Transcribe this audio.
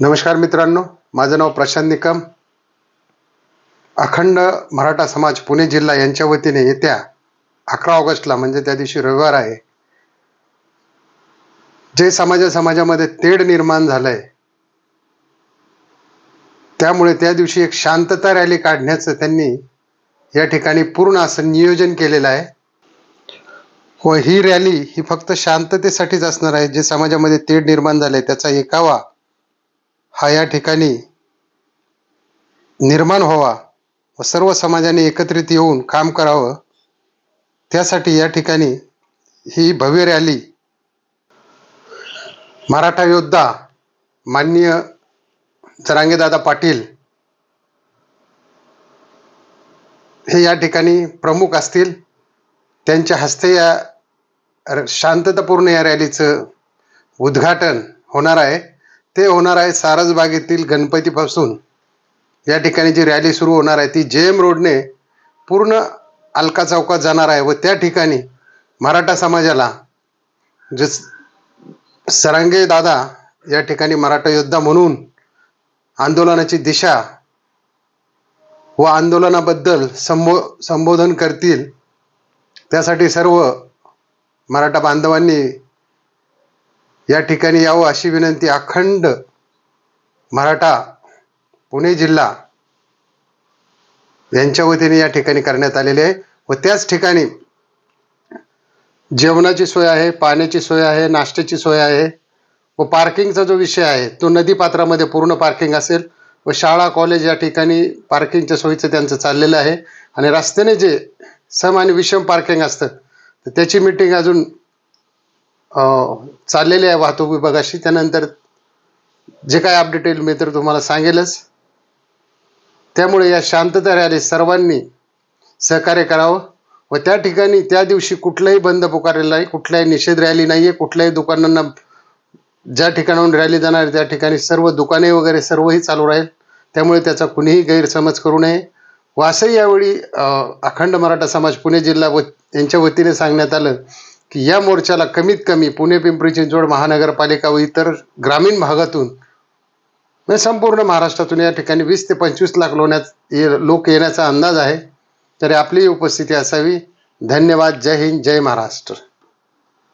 नमस्कार मित्रांनो माझं नाव प्रशांत निकम. अखंड मराठा समाज पुणे जिल्हा यांच्या वतीने येत्या अकरा ऑगस्टला म्हणजे त्या दिवशी रविवार आहे जे समाजा समाजामध्ये तेढ निर्माण झालंय त्यामुळे त्या दिवशी एक शांतता रॅली काढण्याचं त्यांनी या ठिकाणी पूर्ण असं नियोजन केलेलं आहे. व ही रॅली ही फक्त शांततेसाठीच असणार आहे जे समाजामध्ये तेढ निर्माण झाले त्याचा एकावा हा या ठिकाणी निर्माण व्हावा व सर्व समाजाने एकत्रित येऊन काम करावं. त्यासाठी या ठिकाणी ही भव्य रॅली मराठा योद्धा माननीय जरांगेदादा पाटील हे या ठिकाणी प्रमुख असतील. त्यांच्या हस्ते या र- शांततापूर्ण या रॅलीचं उद्घाटन होणार आहे. ते होणार आहे सारसबागेतील गणपतीपासून. या ठिकाणी जी रॅली सुरू होणार आहे ती जे एम रोडने पूर्ण अलका चौकात जाणार आहे व त्या ठिकाणी मराठा समाजाला जे सरांगे दादा या ठिकाणी मराठा योद्धा म्हणून आंदोलनाची दिशा व आंदोलनाबद्दल संबो संबोधन करतील त्यासाठी सर्व मराठा बांधवांनी या ठिकाणी यावं अशी विनंती अखंड मराठा पुणे जिल्हा यांच्या वतीने या ठिकाणी करण्यात आलेली आहे. व त्याच ठिकाणी जेवणाची सोय आहे पाण्याची सोय आहे नाश्त्याची सोय आहे. व पार्किंगचा जो विषय आहे तो नदीपात्रामध्ये पूर्ण पार्किंग असेल व शाळा कॉलेज या ठिकाणी पार्किंगच्या सोयीचं त्यांचं चाललेलं आहे. आणि रस्त्याने जे सम आणि विषम पार्किंग असतं तर त्याची मीटिंग अजून चाललेली आहे वाहतूक विभागाशी. त्यानंतर जे काय अपडेट येईल मी तर तुम्हाला सांगेलच. त्यामुळे या शांतता रॅली सर्वांनी सहकार्य करावं व त्या ठिकाणी त्या दिवशी कुठलाही बंद पुकारलेला नाही कुठलाही निषेध रॅली नाही आहे कुठल्याही दुकानांना ज्या ठिकाणाहून रॅली जाणार त्या ठिकाणी सर्व दुकाने वगैरे सर्वही चालू राहील. त्यामुळे त्याचा कुणीही गैरसमज करू नये. व असंही यावेळी अखंड मराठा समाज पुणे जिल्हा व यांच्या वतीने सांगण्यात आलं की या मोर्चाला कमीत कमी पुणे पिंपरी चिंचवड महानगरपालिका व इतर ग्रामीण भागातून म्हणजे संपूर्ण महाराष्ट्रातून या ठिकाणी वीस ते पंचवीस लाख लोण्यात ये- लोक येण्याचा अंदाज आहे. तरी आपली उपस्थिती असावी. धन्यवाद. जय हिंद. जय महाराष्ट्र.